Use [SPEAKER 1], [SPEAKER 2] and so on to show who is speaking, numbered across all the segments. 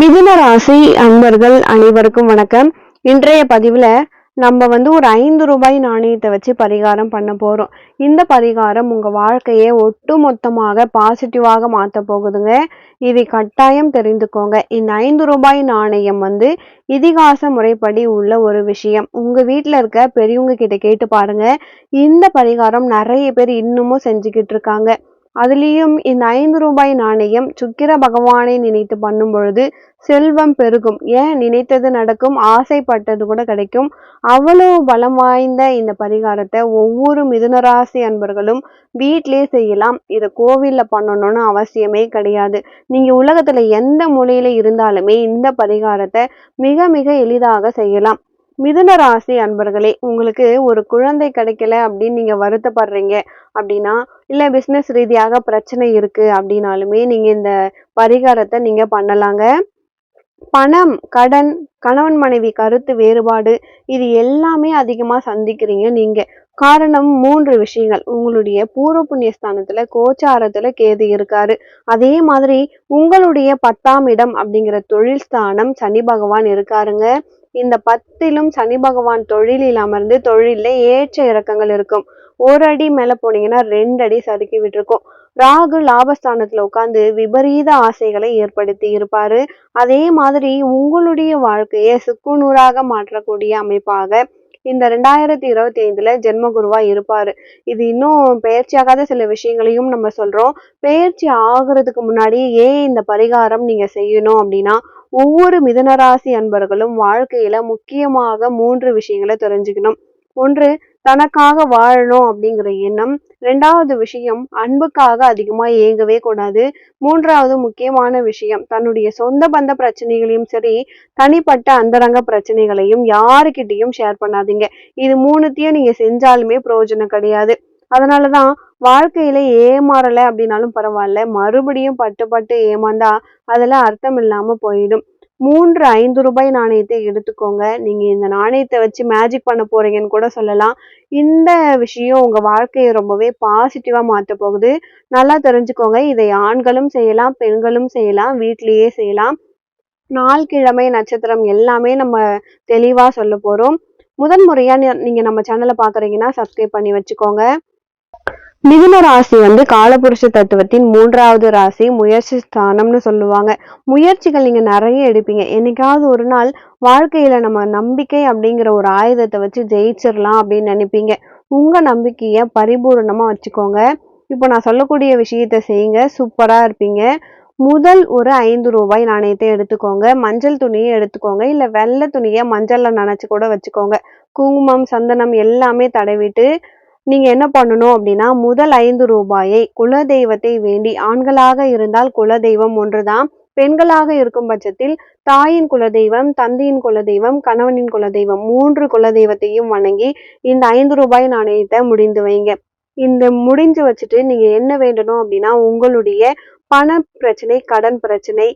[SPEAKER 1] மிதுன ராசி அன்பர்கள் அனைவருக்கும் வணக்கம். இன்றைய பதிவில் நம்ம வந்து ஒரு ஐந்து ரூபாய் நாணயத்தை வச்சு பரிகாரம் பண்ண போகிறோம் இந்த பரிகாரம் உங்கள் வாழ்க்கையை ஒட்டு மொத்தமாக பாசிட்டிவாக மாற்ற போகுதுங்க. இதை கட்டாயம் தெரிந்துக்கோங்க. இந்த ஐந்து ரூபாய் நாணயம் வந்து இதிகாச முறைப்படி உள்ள ஒரு விஷயம். உங்கள் வீட்டில் இருக்க பெரியவங்க கிட்ட கேட்டு பாருங்க. இந்த பரிகாரம் நிறைய பேர் இன்னமும் செஞ்சுக்கிட்டு இருக்காங்க. அதுலேயும் இந்த ஐந்து ரூபாய் நாணயம் சுக்கிர பகவானை நினைத்து பண்ணும் பொழுது செல்வம் பெருகும். ஏன் நினைத்தது நடக்கும்? ஆசைப்பட்டது கூட கிடைக்கும். அவ்வளவு பலம் வாய்ந்த இந்த பரிகாரத்தை ஒவ்வொரு மிதுனராசி அன்பர்களும் வீட்டிலே செய்யலாம். இதை கோவிலில் பண்ணணும்னு அவசியமே கிடையாது. நீங்கள் உலகத்தில் எந்த மொழியில் இருந்தாலுமே இந்த பரிகாரத்தை மிக மிக எளிதாக செய்யலாம். மிதுன ராசி அன்பர்களே உங்களுக்கு ஒரு குழந்தை கிடைக்கல அப்படின்னு நீங்கள் வருத்தப்படுறீங்க அப்படின்னா இல்லை பிஸ்னஸ் ரீதியாக பிரச்சனை இருக்குது அப்படின்னாலுமே நீங்கள் இந்த பரிகாரத்தை நீங்கள் பண்ணலாங்க. பணம் கடன் கணவன் மனைவி கருத்து வேறுபாடு இது எல்லாமே அதிகமாக சந்திக்கிறீங்க நீங்கள் காரணம் மூன்று விஷயங்கள். உங்களுடைய பூர்வ புண்ணிய ஸ்தானத்துல கோச்சாரத்துல கேது இருக்காரு. அதே மாதிரி உங்களுடைய பத்தாம் இடம் அப்படிங்கிற தொழில் ஸ்தானம் சனி பகவான் இருக்காருங்க. இந்த பத்திலும் சனி பகவான் தொழிலில் அமர்ந்து தொழில ஏற்ற இறக்கங்கள் இருக்கும். ஒரு அடி மேல போனீங்கன்னா ரெண்டு அடி சறுக்கி விட்டுருக்கும். ராகு லாபஸ்தானத்துல உட்காந்து விபரீத ஆசைகளை ஏற்படுத்தி இருப்பாரு. அதே மாதிரி உங்களுடைய வாழ்க்கையை சுக்குநூறாக மாற்றக்கூடிய அமைப்பாக இந்த ரெண்டாயிரத்தி இருபத்தி ஐந்துல ஜென்மகுருவா இருப்பாரு. இது இன்னும் பயிற்சியாகாத சில விஷயங்களையும் நம்ம சொல்றோம். பயிற்சி ஆகுறதுக்கு முன்னாடி ஏன் இந்த பரிகாரம் நீங்க செய்யணும் அப்படின்னா ஒவ்வொரு மிதனராசி அன்பர்களும் வாழ்க்கையில முக்கியமாக மூன்று விஷயங்களை தெரிஞ்சுக்கணும். ஒன்று தனக்காக வாழணும் அப்படிங்கிற எண்ணம். ரெண்டாவது விஷயம் அன்புக்காக அதிகமா ஏங்கவே கூடாது. மூன்றாவது முக்கியமான விஷயம் தன்னுடைய சொந்த பந்த பிரச்சனைகளையும் சரி தனிப்பட்ட அந்தரங்க பிரச்சனைகளையும் யாருக்கிட்டையும் ஷேர் பண்ணாதீங்க. இது மூணுத்தையும் நீங்க செஞ்சாலுமே பிரயோஜனம் கிடையாது. அதனாலதான் வாழ்க்கையில ஏமாறல அப்படின்னாலும் பரவாயில்ல. மறுபடியும் பட்டு பட்டு ஏமாந்தா அதுல அர்த்தம் இல்லாம போயிடும். மூன்று ஐந்து ரூபாய் நாணயத்தை எடுத்துக்கோங்க. நீங்க இந்த நாணயத்தை வச்சு மேஜிக் பண்ண போறீங்கன்னு கூட சொல்லலாம். இந்த விஷயம் உங்க வாழ்க்கையை ரொம்பவே பாசிட்டிவா மாற்ற போகுது. நல்லா தெரிஞ்சுக்கோங்க. இதை ஆண்களும் செய்யலாம் பெண்களும் செய்யலாம் வீட்லயே செய்யலாம். நாள் கிழமை நட்சத்திரம் எல்லாமே நம்ம தெளிவா சொல்ல போறோம். முதன் முறையா நீங்க நம்ம சேனலை பாக்குறீங்கன்னா சப்ஸ்கிரைப் பண்ணி வச்சுக்கோங்க. மிதுன ராசி வந்து காலபுருஷ தத்துவத்தின் மூன்றாவது ராசி முயற்சி ஸ்தானம்னு சொல்லுவாங்க. முயற்சிகள் நீங்க நிறைய எடுப்பீங்க. என்னைக்காவது ஒரு நாள் வாழ்க்கையில நம்ம நம்பிக்கை அப்படிங்கிற ஒரு ஆயுதத்தை வச்சு ஜெயிச்சிடலாம் அப்படின்னு நினைப்பீங்க. உங்க நம்பிக்கைய பரிபூர்ணமா வச்சுக்கோங்க. இப்போ நான் சொல்லக்கூடிய விஷயத்த செய்யுங்க. சூப்பரா இருப்பீங்க. முதல் ஒரு ஐந்து ரூபாய் நாணயத்தை எடுத்துக்கோங்க. மஞ்சள் துணியை எடுத்துக்கோங்க. இல்ல வெள்ளை துணியை மஞ்சள்ல நனைச்சி கூட வச்சுக்கோங்க. குங்குமம் சந்தனம் எல்லாமே தடவிட்டு நீங்கள் என்ன பண்ணணும் அப்படின்னா முதல் ஐந்து ரூபாயை குலதெய்வத்தை வேண்டி ஆண்களாக இருந்தால் குலதெய்வம் ஒன்றுதான். பெண்களாக இருக்கும் பட்சத்தில் தாயின் குலதெய்வம் தந்தையின் குலதெய்வம் கணவனின் குலதெய்வம் மூன்று குலதெய்வத்தையும் வணங்கி இந்த ஐந்து ரூபாய் நாணயத்தை முடிந்து வைங்க. இந்த முடிஞ்சு வச்சுட்டு நீங்கள் என்ன வேண்டணும் அப்படின்னா உங்களுடைய பண பிரச்சனை கடன் பிரச்சனை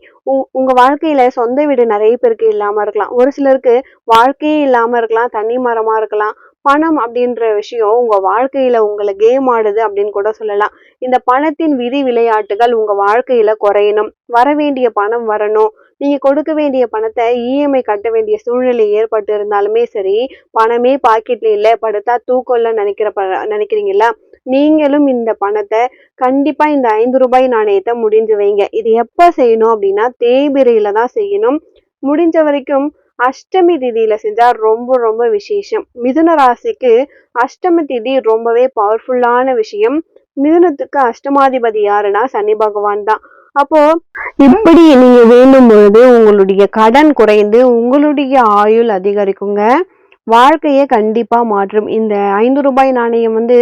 [SPEAKER 1] உங்க வாழ்க்கையில சொந்த வீடு நிறைய பேருக்கு இல்லாம இருக்கலாம். ஒரு சிலருக்கு வாழ்க்கையே இல்லாம இருக்கலாம் தனி மரமா இருக்கலாம். பணம் அப்படின்ற விஷயம் உங்க வாழ்க்கையில உங்களை கேம் ஆடுது அப்படின்னு கூட சொல்லலாம். இந்த பணத்தின் விதி விளையாட்டுகள் உங்க வாழ்க்கையில குறையணும். வர வேண்டிய பணம் வரணும். நீங்க கொடுக்க வேண்டிய பணத்தை இஎம்ஐ கட்ட வேண்டிய சூழ்நிலை ஏற்பட்டு இருந்தாலுமே சரி பணமே பாக்கெட்ல இல்லை. படுத்தா தூக்கம்ல நினைக்கிற நினைக்கிறீங்களா நீங்களும் இந்த பணத்தை கண்டிப்பா இந்த ஐந்து ரூபாய் நாணயத்தை முடிஞ்சு வைங்க. இது எப்ப செய்யணும் அப்படின்னா தேய்பிரையில தான் செய்யணும். முடிஞ்ச வரைக்கும் அஷ்டமி திதியில செஞ்சா ரொம்ப ரொம்ப விசேஷம். மிதுன ராசிக்கு அஷ்டமி திதி ரொம்பவே பவர்ஃபுல்லான விஷயம். மிதுனத்துக்கு அஷ்டமாதிபதி யாருன்னா சனி பகவான் தான். அப்போ இப்படி நீங்க வேண்டும் பொழுது உங்களுடைய கடன் குறைந்து உங்களுடைய ஆயுள் அதிகரிக்குங்க. வாழ்க்கையை கண்டிப்பா மாற்றும். இந்த ஐந்து ரூபாய் நாணயம் வந்து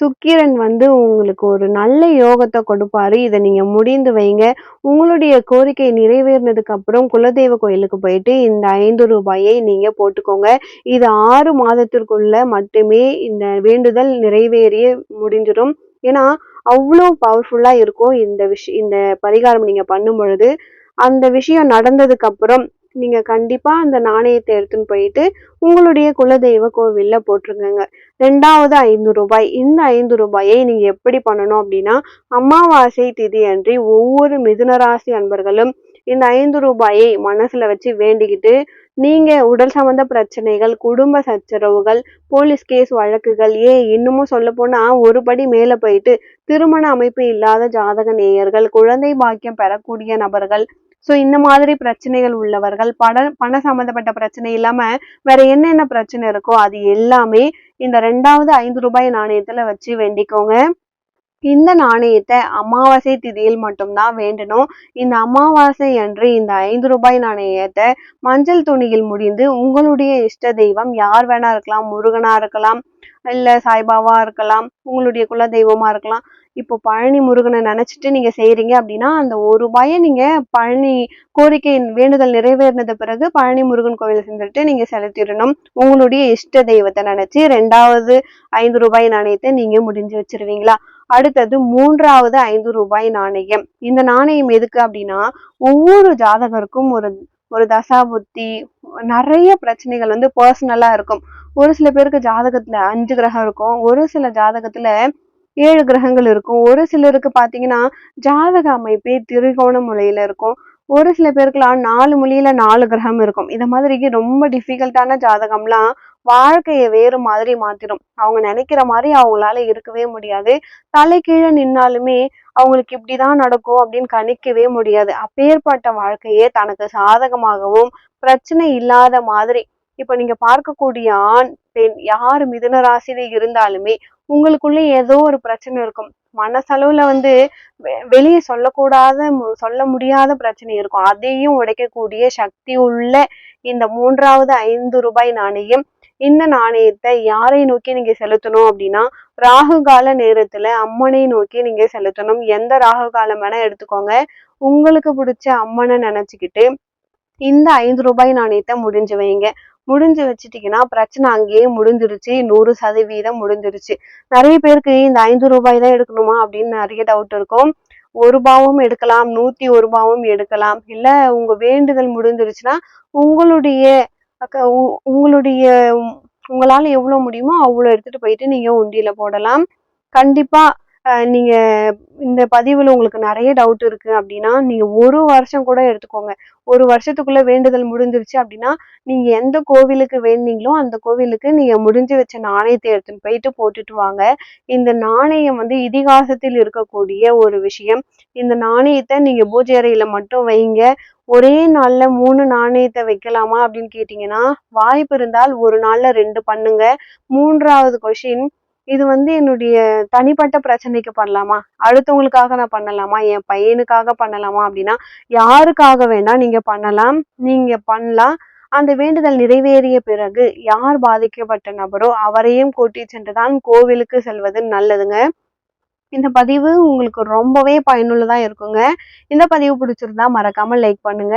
[SPEAKER 1] சுக்கிரன் வந்து உங்களுக்கு ஒரு நல்ல யோகத்தை கொடுப்பாரு. இதை நீங்க முடிந்து வைங்க. உங்களுடைய கோரிக்கை நிறைவேறினதுக்கு அப்புறம் குலதெய்வ கோயிலுக்கு போயிட்டு இந்த ஐந்து ரூபாயை நீங்க போட்டுக்கோங்க. இது ஆறு மாதத்திற்குள்ள மட்டுமே இந்த வேண்டுதல் நிறைவேறிய முடிஞ்சிடும். ஏன்னா அவ்வளோ பவர்ஃபுல்லாக இருக்கும் இந்த விஷ் இந்த பரிகாரம் நீங்கள் பண்ணும் பொழுது அந்த விஷயம் நடந்ததுக்கு அப்புறம் நீங்கள் கண்டிப்பாக அந்த நாணயத்தை எடுத்துன்னு போயிட்டு உங்களுடைய குலதெய்வ கோவிலில் போட்டிருக்கங்க. ரெண்டாவது ஐந்து ரூபாய். இந்த ஐந்து ரூபாயை நீங்கள் எப்படி பண்ணணும் அப்படின்னா அமாவாசை திதி அன்றி ஒவ்வொரு மிதுனராசி அன்பர்களும் இந்த ஐந்து ரூபாயை மனசுல வச்சு வேண்டிக்கிட்டு நீங்க உடல் சம்பந்த பிரச்சனைகள் குடும்ப சச்சரவுகள் போலீஸ் கேஸ் வழக்குகள் ஏன் இன்னமும் சொல்ல போனா ஒரு படி மேல போயிட்டு திருமண அமைப்பு இல்லாத ஜாதக நேயர்கள் குழந்தை பாக்கியம் பெறக்கூடிய நபர்கள் ஸோ இந்த மாதிரி பிரச்சனைகள் உள்ளவர்கள் பண பண சம்மந்தப்பட்ட பிரச்சனை இல்லாம வேற என்னென்ன பிரச்சனை இருக்கோ அது எல்லாமே இந்த ரெண்டாவது ஐந்து ரூபாய் நாணயத்துல வச்சு வேண்டிக்கோங்க. இந்த நாணயத்தை அமாவாசை திதியில் மட்டும்தான் வேண்டணும். இந்த அமாவாசை அன்று இந்த ஐந்து ரூபாய் நாணயத்தை மஞ்சள் துணியில் முடிந்து உங்களுடைய இஷ்ட தெய்வம் யார் வேணா இருக்கலாம் முருகனா இருக்கலாம் இல்ல சாய்பாபா இருக்கலாம் உங்களுடைய குல தெய்வமா இருக்கலாம் இப்போ பழனி முருகனை நினச்சிட்டு நீங்கள் செய்கிறீங்க அப்படின்னா அந்த ஒரு ரூபாயை நீங்கள் பழனி கோரிக்கை வேண்டுதல் நிறைவேறினது பிறகு பழனி முருகன் கோவில் செஞ்சுட்டு நீங்கள் செலுத்திடணும். உங்களுடைய இஷ்ட தெய்வத்தை நினச்சி ரெண்டாவது ஐந்து ரூபாய் நாணயத்தை நீங்கள் முடிஞ்சு வச்சிருவீங்களா? அடுத்தது மூன்றாவது ஐந்து ரூபாய் நாணயம். இந்த நாணயம் எதுக்கு அப்படின்னா ஒவ்வொரு ஜாதகருக்கும் ஒரு ஒரு தசாபுத்தி நிறைய பிரச்சனைகள் வந்து பர்சனலா இருக்கும். ஒரு சில பேருக்கு ஜாதகத்துல அஞ்சு கிரகம் இருக்கும். ஒரு சில ஜாதகத்துல ஏழு கிரகங்கள் இருக்கும். ஒரு சிலருக்கு பார்த்தீங்கன்னா ஜாதக அமைப்பே திரிகோண முறையில் இருக்கும். ஒரு சில பேருக்குலாம் நாலு மொழியில நாலு கிரகம் இருக்கும். இந்த மாதிரி ரொம்ப டிஃபிகல்ட்டான ஜாதகம்லாம் வாழ்க்கையை வேறு மாதிரி மாத்திரும். அவங்க நினைக்கிற மாதிரி அவங்களால இருக்கவே முடியாது. தலை கீழே நின்னாலுமே அவங்களுக்கு இப்படிதான் நடக்கும் அப்படின்னு கணிக்கவே முடியாது. அப்பேற்பட்ட வாழ்க்கையே தனக்கு சாதகமாகவும் பிரச்சனை இல்லாத மாதிரி இப்ப நீங்க பார்க்கக்கூடிய ஆண் பெண் யார் மிதன ராசியில இருந்தாலுமே உங்களுக்குள்ள ஏதோ ஒரு பிரச்சனை இருக்கும். மனசளவுல வந்து வெளியே சொல்லக்கூடாத சொல்ல முடியாத பிரச்சனை இருக்கும். அதையும் உடைக்கக்கூடிய சக்தி உள்ள இந்த மூன்றாவது ஐந்து ரூபாய் நாணயம் இந்த நாணயத்தை யாரை நோக்கி நீங்க செலுத்தணும் அப்படின்னா ராகு கால நேரத்துல அம்மனை நோக்கி நீங்க செலுத்தணும். எந்த ராகு காலம் வேணா எடுத்துக்கோங்க. உங்களுக்கு பிடிச்ச அம்மனை நினைச்சுக்கிட்டு இந்த ஐந்து ரூபாய் நாணயத்தை முடிஞ்சு வைங்க. முடிஞ்சு வச்சுட்டீங்கன்னா பிரச்சனை அங்கேயே முடிஞ்சிருச்சு. நூறு சதவீதம் முடிஞ்சிருச்சு. நிறைய பேருக்கு இந்த ஐந்து ரூபாய் தான் எடுக்கணுமா அப்படின்னு நிறைய டவுட் இருக்கும். ஒரு ரூபாவும் எடுக்கலாம் நூத்தி ஒரு ரூபாவும் எடுக்கலாம். இல்ல உங்க வேண்டுதல் முடிஞ்சிருச்சுன்னா உங்களுடைய உங்களுடைய உங்களால எவ்வளவு முடியுமோ அவ்வளவு எடுத்துட்டு போயிட்டு நீங்க உண்டியில போடலாம். கண்டிப்பா நீங்கள் இந்த பதிவில் உங்களுக்கு நிறைய டவுட் இருக்குது அப்படின்னா நீங்கள் ஒரு வருஷம் கூட எடுத்துக்கோங்க. ஒரு வருஷத்துக்குள்ளே வேண்டுதல் முடிஞ்சிருச்சு அப்படின்னா நீங்கள் எந்த கோவிலுக்கு வேண்டிங்களோ அந்த கோவிலுக்கு நீங்கள் முடிஞ்சு வச்ச நாணயத்தை எடுத்துன்னு போயிட்டு போட்டுட்டு வாங்க. இந்த நாணயம் வந்து இதிகாசத்தில் இருக்கக்கூடிய ஒரு விஷயம். இந்த நாணயத்தை நீங்கள் பூஜை அறையில் மட்டும் வைங்க. ஒரே நாள்ல மூணு நாணயத்தை வைக்கலாமா அப்படின்னு கேட்டீங்கன்னா வாய்ப்பு இருந்தால் ஒரு நாள்ல ரெண்டு பண்ணுங்க. மூன்றாவது கொஷின் இது வந்து என்னுடைய தனிப்பட்ட பிரச்சனைக்கு பண்ணலாமா? அடுத்தவங்களுக்காக நான் பண்ணலாமா? என் பையனுக்காக பண்ணலாமா? அப்படின்னா யாருக்காக வேணா நீங்க பண்ணலாம். நீங்க பண்ணலாம். அந்த வேண்டுதல் நிறைவேறிய பிறகு யார் பாதிக்கப்பட்ட நபரோ அவரையும் கூட்டி சென்றுதான் கோவிலுக்கு செல்வது நல்லதுங்க. இந்த பதிவு உங்களுக்கு ரொம்பவே பயனுள்ளதா இருக்குங்க. இந்த பதிவு பிடிச்சிருந்தா மறக்காம லைக் பண்ணுங்க.